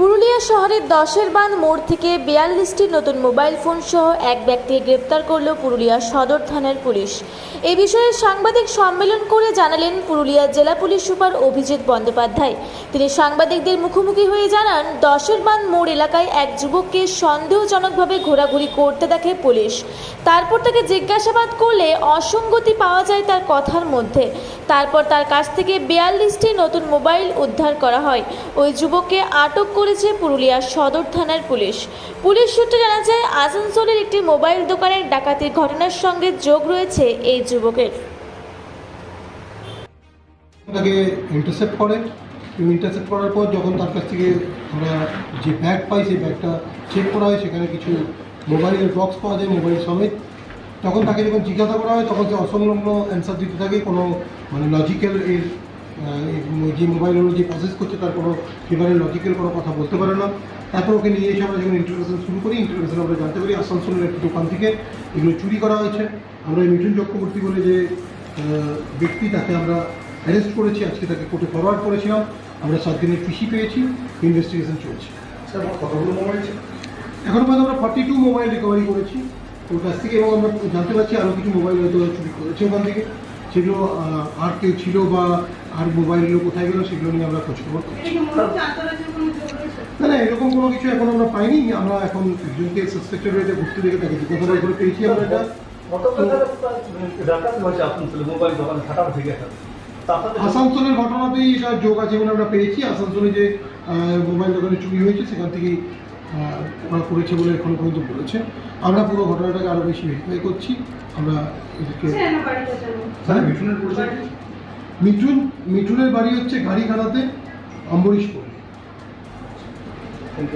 পুরুলিয়া শহরের দশের বান মোড় থেকে বিয়াল্লিশটি নতুন মোবাইল ফোন সহ এক ব্যক্তিকে গ্রেপ্তার করল পুরুলিয়া সদর থানার পুলিশ। এ বিষয়ে সাংবাদিক সম্মেলন করে জানালেন পুরুলিয়া জেলা পুলিশ সুপার অভিজিৎ বন্দ্যোপাধ্যায়। তিনি সাংবাদিকদের মুখোমুখি হয়ে জানান, দশের বান মোড় এলাকায় এক যুবককে সন্দেহজনকভাবে ঘোরাঘুরি করতে দেখে পুলিশ। তারপর তাকে জিজ্ঞাসাবাদ করলে অসঙ্গতি পাওয়া যায় তার কথার মধ্যে। তারপর তার কাছ থেকে বিয়াল্লিশটি নতুন মোবাইল উদ্ধার করা হয়। ওই যুবককে আটক করেছে পুরুলিয়া সদর থানার পুলিশ। পুলিশ সূত্রে জানা যায়, আসানসোলের একটি মোবাইল দোকানের ডাকাতির ঘটনার সঙ্গে যোগ রয়েছে এই যুবকের। তাকে ইন্টারসেপ্ট করে। এবং ইন্টারসেপ্ট করার পর যখন তার কাছ থেকে আমরা যে ব্যাগ পাই, সেই ব্যাগটা চেক করা হয়। সেখানে কিছু মোবাইলের বক্স পাওয়া যায়, মোবাইল সমেত। তখন তাকে যখন জিজ্ঞাসা করা হয় তখন সে অসংলগ্ন অ্যান্সার দিতে থাকে কোনো মানে লজিক্যাল এর যে মোবাইলগুলো যে প্রসেস করছে তার কোনো এবারে লজিক্যাল কোনো কথা বলতে পারে না। তারপর ওকে নিয়ে এসে আমরা যখন ইন্টারভেশন শুরু করি ইন্টারভেশন আমরা জানতে পারি আসানসোলের একটি দোকান থেকে এগুলো চুরি করা হয়েছে। আমরা এই মিঠুন চক্রবর্তী বলে যে ব্যক্তি তাকে আমরা অ্যারেস্ট করেছি আজকে তাকে কোর্টে ফরওয়ার্ড করেছিলাম। আমরা সাত দিনের পিসি পেয়েছি ইনভেস্টিগেশন চলছে। স্যার কতগুলো মোবাইল ছিল? এখনও পর্যন্ত আমরা ফর্টি টু মোবাইল রিকভারি করেছি। ওর কাছ থেকে এবং আমরা জানতে পারছি আরও কিছু মোবাইল হয়তো চুরি করেছে ওখান থেকে। সেগুলো আর কেউ ছিল বা আর মোবাইলগুলো কোথায় গেলো সেগুলো নিয়ে আমরা খোঁজখবর করছি। না না এরকম কোনো কিছু এখন আমরা পাইনি। আমরা এখন একজনকে সাসপেক্টেড হয়েছে ঘুরতে দেখে তাকে জিজ্ঞাসাবাদ করে পেয়েছি আমরা এটা। আসানসোলের ঘটনাতেই এটা যোগ আছে বলে আমরা পেয়েছি। আসানসোলে যে মোবাইল দোকানে চুরি হয়েছে সেখান থেকেই ওরা করেছে বলে এখনও পর্যন্ত বলেছে। আমরা পুরো ঘটনাটাকে আরও বেশি ভেরিফাই করছি। আমরা এদেরকে স্যার মিঠুনের পরিচয় কি? মিঠুন মিঠুনের বাড়ি হচ্ছে গাড়িখানাতে অম্বরীশপুর Thank